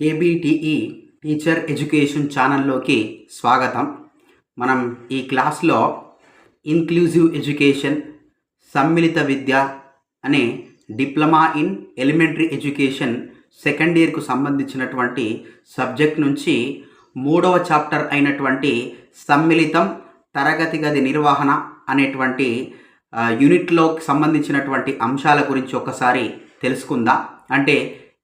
కేబీటీఈ teacher education ఛానల్లోకి స్వాగతం. మనం ఈ క్లాస్లో ఇన్క్లూజివ్ ఎడ్యుకేషన్ సమ్మిళిత విద్య అనే diploma in elementary education second ఇయర్కు సంబంధించినటువంటి సబ్జెక్ట్ నుంచి మూడవ చాప్టర్ అయినటువంటి సమ్మిళితం తరగతి గది నిర్వహణ అనేటువంటి యూనిట్లోకి సంబంధించినటువంటి అంశాల గురించి ఒకసారి తెలుసుకుందాం. అంటే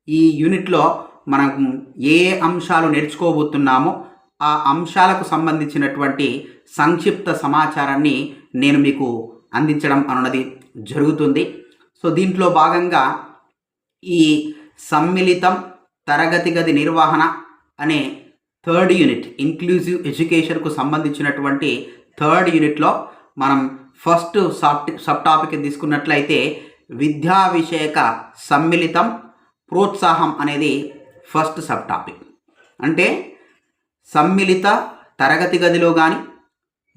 ఈ యూనిట్లో మనం ఏ ఏ అంశాలు నేర్చుకోబోతున్నామో ఆ అంశాలకు సంబంధించినటువంటి సంక్షిప్త సమాచారాన్ని నేను మీకు అందించడం అన్నది జరుగుతుంది. సో దీంట్లో భాగంగా ఈ సమ్మిళితం తరగతి గది నిర్వహణ అనే థర్డ్ యూనిట్ ఇంక్లూజివ్ ఎడ్యుకేషన్కు సంబంధించినటువంటి థర్డ్ యూనిట్లో మనం ఫస్ట్ సబ్ సబ్ టాపిక్ తీసుకున్నట్లయితే విద్యా విషయక సమ్మిళితం ప్రోత్సాహం అనేది ఫస్ట్ సబ్ టాపిక్. అంటే సమ్మిళిత తరగతి గదిలో కానీ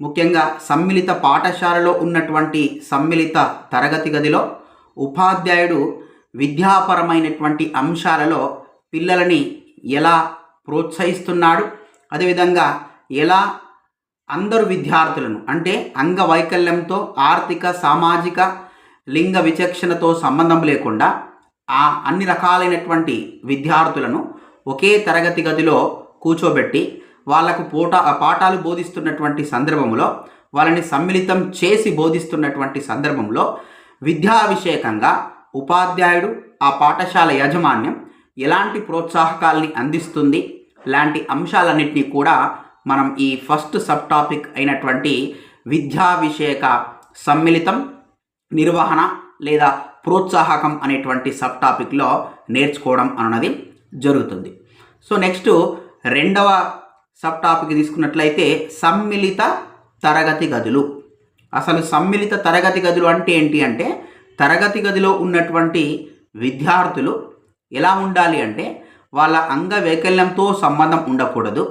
ముఖ్యంగా సమ్మిళిత పాఠశాలలో ఉన్నటువంటి సమ్మిళిత తరగతి గదిలో ఉపాధ్యాయుడు విద్యాపరమైనటువంటి అంశాలలో పిల్లలని ఎలా ప్రోత్సహిస్తున్నాడు అదేవిధంగా ఎలా అందరు విద్యార్థులను అంటే అంగవైకల్యంతో ఆర్థిక సామాజిక లింగ విచక్షణతో సంబంధం లేకుండా ఆ అన్ని రకాలైనటువంటి విద్యార్థులను ఒకే తరగతి గదిలో కూర్చోబెట్టి వాళ్ళకు పోట పాఠాలు బోధిస్తున్నటువంటి సందర్భంలో వాళ్ళని సమ్మిళితం చేసి బోధిస్తున్నటువంటి సందర్భంలో విద్యా విషయకంగా ఉపాధ్యాయుడు ఆ పాఠశాల యాజమాన్యం ఎలాంటి ప్రోత్సాహకాల్ని అందిస్తుంది? లాంటి అంశాలన్నింటినీ కూడా మనం ఈ ఫస్ట్ సబ్ టాపిక్ అయినటువంటి విద్యా విషయక సమ్మిళితం నిర్వహణ లేదా ప్రోత్సాహకం అనేటువంటి సబ్ టాపిక్లో నేర్చుకోవడం అన్నది జరుగుతుంది. సో నెక్స్ట్ రెండవ సబ్ టాపిక్ తీసుకున్నట్లయితే సమ్మిళిత తరగతి గదులు. అసలు సమ్మిళిత తరగతి గదులు అంటే ఏంటి అంటే తరగతి గదిలో ఉన్నటువంటి విద్యార్థులు ఎలా ఉండాలి అంటే వాళ్ళ అంగవైకల్యంతో సంబంధం ఉండకూడదు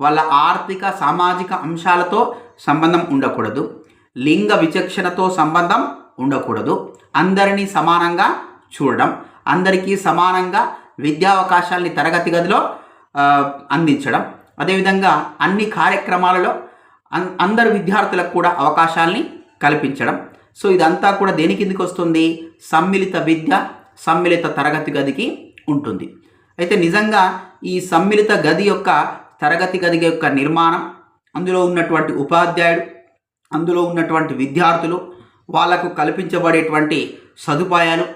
వాళ్ళ ఆర్థిక సామాజిక అంశాలతో సంబంధం ఉండకూడదు లింగ విచక్షణతో సంబంధం ఉండకూడదు అందరినీ సమానంగా చూడడం అందరికీ సమానంగా విద్యా అవకాశాలని తరగతి గదిలో అందించడం. అదేవిధంగా అన్ని కార్యక్రమాలలో అన్- అందరు విద్యార్థులకు కూడా అవకాశాలని కల్పించడం. సో ఇదంతా కూడా దేని కిందికి వస్తుంది? సమ్మిళిత విద్య సమ్మిళిత తరగతి గదికి ఉంటుంది. అయితే నిజంగా ఈ సమ్మిళిత గది యొక్క తరగతి గది యొక్క నిర్మాణం అందులో ఉన్నటువంటి ఉపాధ్యాయుడు అందులో ఉన్నటువంటి విద్యార్థులు వాళ్ళకు కల్పించబడేటువంటి సదుపాయాలు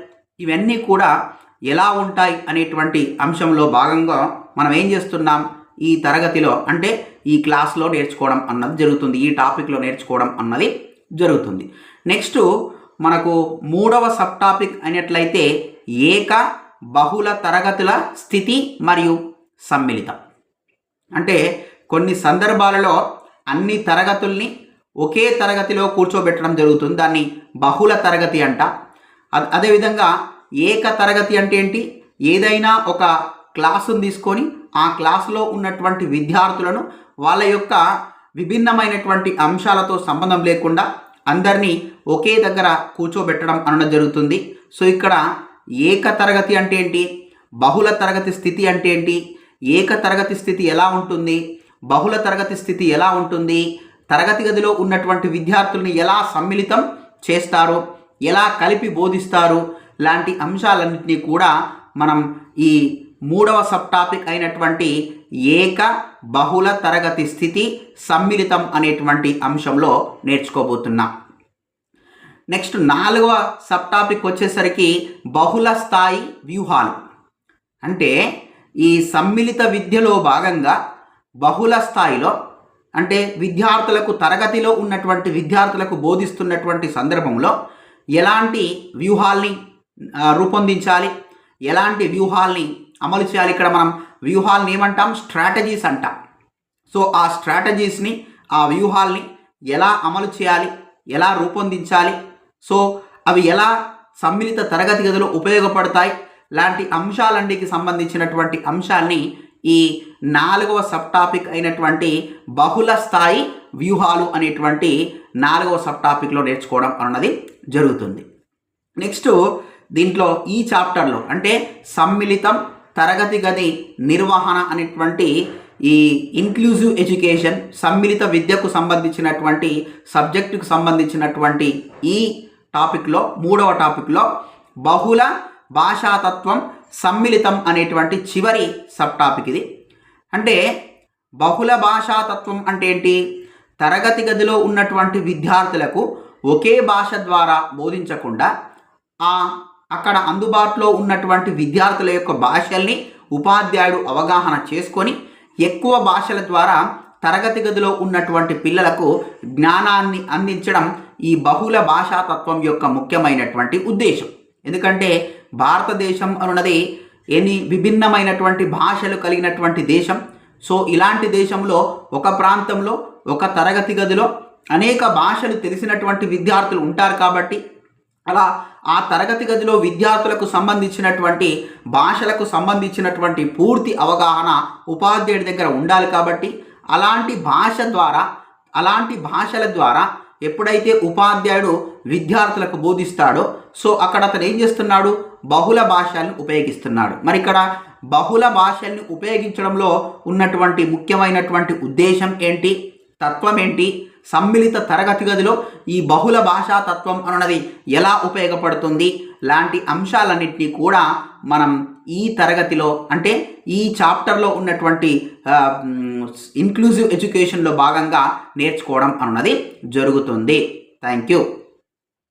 ఇవన్నీ కూడా ఎలా ఉంటాయి అనేటువంటి అంశంలో భాగంగా మనం ఏం చేస్తున్నాం? ఈ తరగతిలో అంటే ఈ క్లాస్లో నేర్చుకోవడం అన్నది జరుగుతుంది. ఈ టాపిక్లో నేర్చుకోవడం అన్నది జరుగుతుంది. నెక్స్ట్ మనకు మూడవ సబ్ టాపిక్ అయినట్లయితే ఏక బహుళ తరగతుల స్థితి మరియు సమ్మిళితం. అంటే కొన్ని సందర్భాలలో అన్ని తరగతుల్ని ఒకే తరగతిలో కూర్చోబెట్టడం జరుగుతుంది. దాన్ని బహుళ తరగతి అంట. అదేవిధంగా ఏక తరగతి అంటే ఏంటి? ఏదైనా ఒక క్లాసును తీసుకొని ఆ క్లాసులో ఉన్నటువంటి విద్యార్థులను వాళ్ళ యొక్క విభిన్నమైనటువంటి అంశాలతో సంబంధం లేకుండా అందరినీ ఒకే దగ్గర కూర్చోబెట్టడం అనడం జరుగుతుంది. సో ఇక్కడ ఏక తరగతి అంటే ఏంటి? బహుళ తరగతి స్థితి అంటే ఏంటి? ఏక తరగతి స్థితి ఎలా ఉంటుంది? బహుళ తరగతి స్థితి ఎలా ఉంటుంది? తరగతి గదిలో ఉన్నటువంటి విద్యార్థుల్ని ఎలా సమ్మిళితం చేస్తారు ఎలా కలిపి బోధిస్తారు లాంటి అంశాలన్నింటినీ కూడా మనం ఈ మూడవ సబ్ టాపిక్ అయినటువంటి ఏక బహుళ తరగతి స్థితి సమ్మిళితం అనేటువంటి అంశంలో నేర్చుకోబోతున్నాం. నెక్స్ట్ నాలుగవ సబ్ టాపిక్ వచ్చేసరికి బహుళ స్థాయి వ్యూహాలు. అంటే ఈ సమ్మిళిత విద్యలో భాగంగా బహుళ స్థాయిలో అంటే విద్యార్థులకు తరగతిలో ఉన్నటువంటి విద్యార్థులకు బోధిస్తున్నటువంటి సందర్భంలో ఎలాంటి వ్యూహాల్ని రూపొందించాలి? ఎలాంటి వ్యూహాల్ని అమలు చేయాలి? ఇక్కడ మనం వ్యూహాల్ని ఏమంటాం? స్ట్రాటజీస్ అంటాం. సో ఆ స్ట్రాటజీస్ని ఆ వ్యూహాల్ని ఎలా అమలు చేయాలి? ఎలా రూపొందించాలి? సో అవి ఎలా సమ్మిళిత తరగతి గదిలో ఉపయోగపడతాయి? లాంటి అంశాలన్నిటికి సంబంధించినటువంటి అంశాల్ని ఈ నాలుగవ సబ్ టాపిక్ అయినటువంటి బహుళ స్థాయి వ్యూహాలు అనేటువంటి నాలుగవ సబ్ టాపిక్లో నేర్చుకోవడం అన్నది జరుగుతుంది. నెక్స్ట్ దీంట్లో ఈ చాప్టర్లో అంటే సమ్మిళితం తరగతి గది నిర్వహణ అనేటువంటి ఈ ఇన్క్లూజివ్ ఎడ్యుకేషన్ సమ్మిళిత విద్యకు సంబంధించినటువంటి సబ్జెక్టుకు సంబంధించినటువంటి ఈ టాపిక్లో మూడవ టాపిక్లో బహుళ భాషాతత్వం సమ్మిళితం అనేటువంటి చివరి సబ్ టాపిక్ ఇది. అంటే బహుళ భాషాతత్వం అంటే ఏంటి? తరగతి గదిలో ఉన్నటువంటి విద్యార్థులకు ఒకే భాష ద్వారా బోధించకుండా ఆ అక్కడ అందుబాటులో ఉన్నటువంటి విద్యార్థుల యొక్క భాషల్ని ఉపాధ్యాయుడు అవగాహన చేసుకొని ఎక్కువ భాషల ద్వారా తరగతి గదిలో ఉన్నటువంటి పిల్లలకు జ్ఞానాన్ని అందించడం ఈ బహుళ భాషాతత్వం యొక్క ముఖ్యమైనటువంటి ఉద్దేశం. ఎందుకంటే భారతదేశం అనున్నది ఎన్ని విభిన్నమైనటువంటి భాషలు కలిగినటువంటి దేశం. సో ఇలాంటి దేశంలో ఒక ప్రాంతంలో ఒక తరగతి గదిలో అనేక భాషలు తెలిసినటువంటి విద్యార్థులు ఉంటారు కాబట్టి అలా ఆ తరగతి గదిలో విద్యార్థులకు సంబంధించినటువంటి భాషలకు సంబంధించినటువంటి పూర్తి అవగాహన ఉపాధ్యాయుడి దగ్గర ఉండాలి కాబట్టి అలాంటి భాష ద్వారా అలాంటి భాషల ద్వారా ఎప్పుడైతే ఉపాధ్యాయుడు విద్యార్థులకు బోధిస్తాడో సో అక్కడ అతను ఏం చేస్తున్నాడు? బహుళ భాషల్ని ఉపయోగిస్తున్నాడు. మరి ఇక్కడ బహుళ భాషల్ని ఉపయోగించడంలో ఉన్నటువంటి ముఖ్యమైనటువంటి ఉద్దేశం ఏంటి? తత్వం ఏంటి? సమ్మిళిత తరగతి గదిలో ఈ బహుళ భాషా తత్వం అన్నది ఎలా ఉపయోగపడుతుంది? లాంటి అంశాలన్నింటినీ కూడా మనం ఈ తరగతిలో అంటే ఈ చాప్టర్లో ఉన్నటువంటి ఇన్క్లూజివ్ ఎడ్యుకేషన్లో భాగంగా నేర్చుకోవడం అన్నది జరుగుతుంది. Thank you